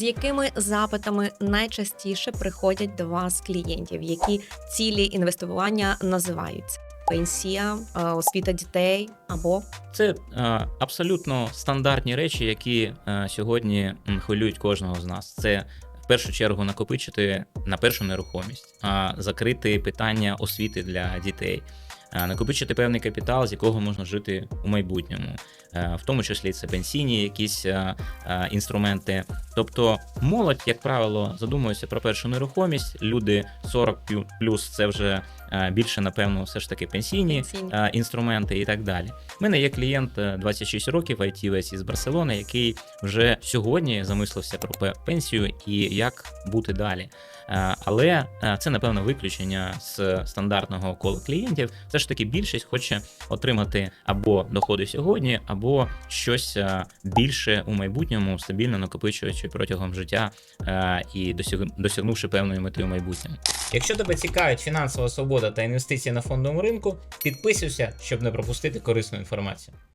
З якими запитами найчастіше приходять до вас клієнтів, які цілі інвестування називаються? Пенсія, е, освіта дітей або Це е, абсолютно стандартні речі, які е, сьогодні хвилюють кожного з нас. Це в першу чергу накопичити на першу нерухомість, а закрити питання освіти для дітей, накопичити певний капітал, з якого можна жити у майбутньому, Е, в тому числі це пенсійні якісь е, е, інструменти. Тобто молодь, як правило, задумується про першу нерухомість. Люди 40 плюс це вже е, більше, напевно, все ж таки пенсійні пенсійні. е, інструменти і так далі. У мене є клієнт е, 26 років ITVS із Барселони, який вже сьогодні замислився про пенсію і як бути далі. Е, Але е, це напевно виключення з стандартного кола клієнтів. Все ж таки більшість хоче отримати або доходи сьогодні, або щось е, більше у майбутньому, стабільно накопичуючи протягом життя е, і досягнувши певної мети у майбутньому. Якщо тебе цікавить фінансова свобода та інвестиції на фондовому ринку, підписуйся, щоб не пропустити корисну інформацію.